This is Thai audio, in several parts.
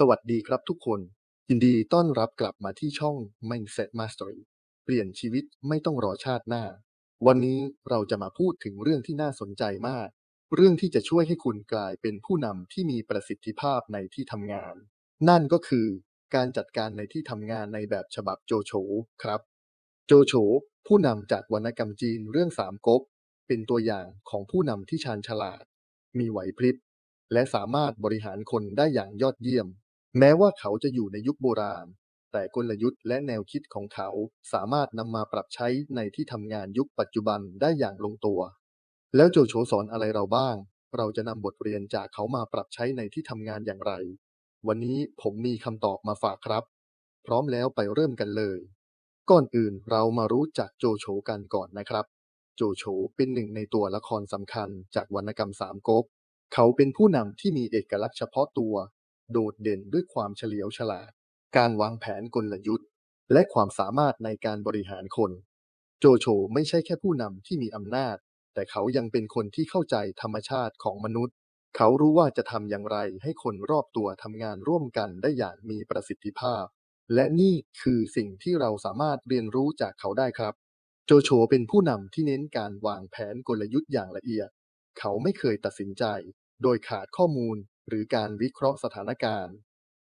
สวัสดีครับทุกคน ยินดีต้อนรับกลับมาที่ช่อง Mindset Mastery เปลี่ยนชีวิตไม่ต้องรอชาติหน้า วันนี้เราจะมาพูดถึงเรื่องที่น่าสนใจมาก เรื่องที่จะช่วยให้คุณกลายเป็นผู้นำที่มีประสิทธิภาพในที่ทำงาน นั่นก็คือการจัดการในที่ทำงานในแบบฉบับโจโฉครับ โจโฉผู้นำจากวรรณกรรมจีนเรื่องสามก๊กเป็นตัวอย่างของผู้นำที่ชาญฉลาด มีไหวพริบ และสามารถบริหารคนได้อย่างยอดเยี่ยม แม้ว่าเขาจะอยู่ในยุคโบราณ แต่กลยุทธ์และแนวคิดของเขาสามารถนำมาปรับใช้ในที่ทำงานยุคปัจจุบันได้อย่างลงตัว แล้วโจโฉสอนอะไรเราบ้าง เราจะนำบทเรียนจากเขามาปรับใช้ในที่ทำงานอย่างไร วันนี้ผมมีคำตอบมาฝากครับ พร้อมแล้วไปเริ่มกันเลย ก่อนอื่นเรามารู้จักโจโฉกันก่อนนะครับ โจโฉเป็นหนึ่งในตัวละครสำคัญจากวรรณกรรมสามก๊กเขาเป็นผู้นำที่มีเอกลักษณ์เฉพาะตัว โดดเด่นด้วยความเฉลียวฉลาด การวางแผนกลยุทธ์ และความสามารถในการบริหารคน โจโฉไม่ใช่แค่ผู้นำที่มีอำนาจ แต่เขายังเป็นคนที่เข้าใจธรรมชาติของมนุษย์ เขารู้ว่าจะทำอย่างไรให้คนรอบตัวทำงานร่วมกันได้อย่างมีประสิทธิภาพ และนี่คือสิ่งที่เราสามารถเรียนรู้จากเขาได้ครับ โจโฉเป็นผู้นำที่เน้นการวางแผนกลยุทธ์อย่างละเอียด เขาไม่เคยตัดสินใจ โดยขาดข้อมูล หรือการวิเคราะห์สถานการณ์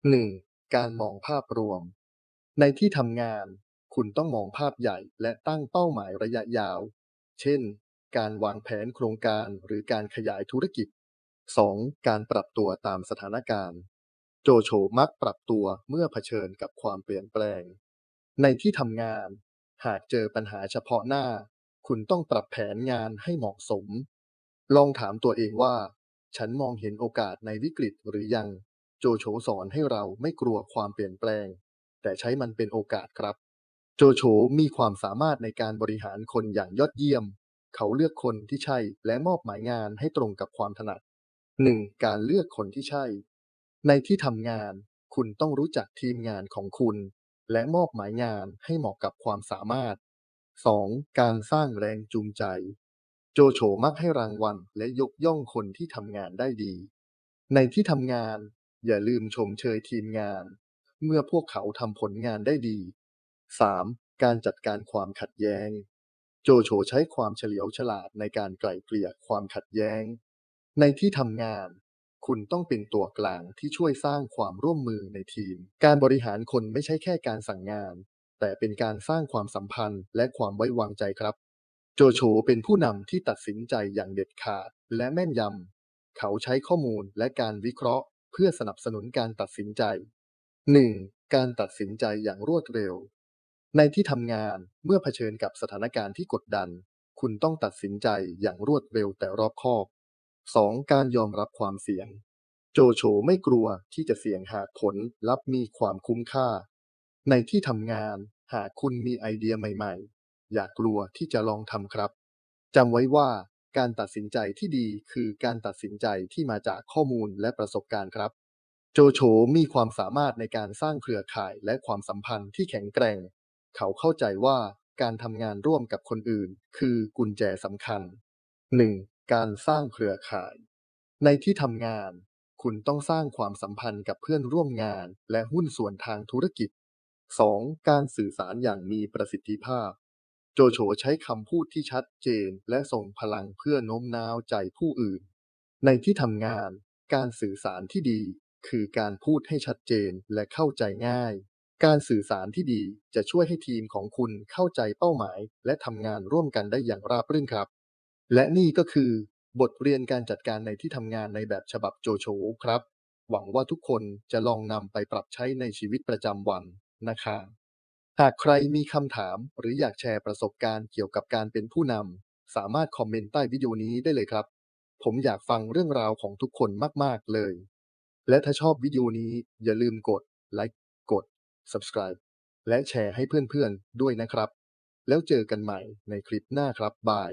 1. การมองภาพรวม ในที่ทำงาน คุณต้องมองภาพใหญ่และตั้งเป้าหมายระยะยาว เช่น การวางแผนโครงการหรือการขยายธุรกิจ 2. การปรับตัวตามสถานการณ์ โจโฉมักปรับตัวเมื่อเผชิญกับความเปลี่ยนแปลง ในที่ทำงาน หากเจอปัญหาเฉพาะหน้า คุณต้องปรับแผนงานให้เหมาะสม ลองถามตัวเองว่า ฉันมองเห็นโอกาสในวิกฤตหรือยัง โจโฉสอนให้เราไม่กลัวความเปลี่ยนแปลง แต่ใช้มันเป็นโอกาสครับ โจโฉมีความสามารถในการบริหารคนอย่างยอดเยี่ยม เขาเลือกคนที่ใช่และมอบหมายงานให้ตรงกับความถนัด 1. การเลือกคนที่ใช่ ในที่ทำงาน คุณต้องรู้จักทีมงานของคุณ และมอบหมายงานให้เหมาะกับความสามารถ 2. การสร้างแรงจูงใจ โจโฉมักให้รางวัลและยกย่องคนที่ทำงานได้ดี ในที่ทำงานอย่าลืมชมเชยทีมงาน เมื่อพวกเขาทำผลงานได้ดี 3. การจัดการความขัดแย้ง โจโฉใช้ความเฉลียวฉลาดในการไกล่เกลี่ยความขัดแย้ง ในที่ทำงาน คุณต้องเป็นตัวกลางที่ช่วยสร้างความร่วมมือในทีม การบริหารคนไม่ใช่แค่การสั่งงาน แต่เป็นการสร้างความสัมพันธ์และความไว้วางใจครับ โจโฉเป็นผู้นำที่ตัดสินใจอย่างเด็ดขาดและแม่นยำ เขาใช้ข้อมูลและการวิเคราะห์ เพื่อสนับสนุนการตัดสินใจ 1. การตัดสินใจอย่างรวดเร็ว ในที่ทำงานเมื่อเผชิญกับสถานการณ์ที่กดดัน คุณต้องตัดสินใจอย่างรวดเร็วแต่รอบคอบ 2. การยอมรับความเสี่ยง โจโฉไม่กลัวที่จะเสี่ยงหากผลลัพธ์มีความคุ้มค่า ในที่ทำงานหากคุณมีไอเดียใหม่ ๆ อย่ากลัวที่จะลองทำครับจำไว้ว่าการตัดสินใจที่ดีคือการตัดสินใจที่มาจากข้อมูลและประสบการณ์ครับ โจโฉมีความสามารถในการสร้างเครือข่ายและความสัมพันธ์ที่แข็งแกร่ง เขาเข้าใจว่าการทำงานร่วมกับคนอื่น คือกุญแจสำคัญ 1. การสร้างเครือข่าย ในที่ทำงาน คุณต้องสร้างความสัมพันธ์กับเพื่อนร่วมงาน และหุ้นส่วนทางธุรกิจ 2. การสื่อสารอย่างมีประสิทธิภาพ โจโฉใช้คำพูดที่ชัดเจนและส่งพลังเพื่อโน้มน้าวใจผู้อื่น ในที่ทำงาน การสื่อสารที่ดี คือการพูดให้ชัดเจนและเข้าใจง่าย การสื่อสารที่ดีจะช่วยให้ทีมของคุณเข้าใจเป้าหมาย และทำงานร่วมกันได้อย่างราบรื่นครับ และนี่ก็คือบทเรียนการจัดการในที่ทำงานในแบบฉบับโจโฉครับ หวังว่าทุกคนจะลองนำไปปรับใช้ในชีวิตประจำวันนะครับ หากใครมีคำถามหรืออยากแชร์ประสบการณ์เกี่ยวกับการเป็นผู้นำ สามารถคอมเมนต์ใต้วิดีโอนี้ได้เลยครับ ผมอยากฟังเรื่องราวของทุกคนมาก ๆ เลย และถ้าชอบวิดีโอนี้อย่าลืมกดไลค์กด subscribe และแชร์ให้เพื่อน ๆ ด้วยนะครับ แล้วเจอกันใหม่ในคลิปหน้าครับบาย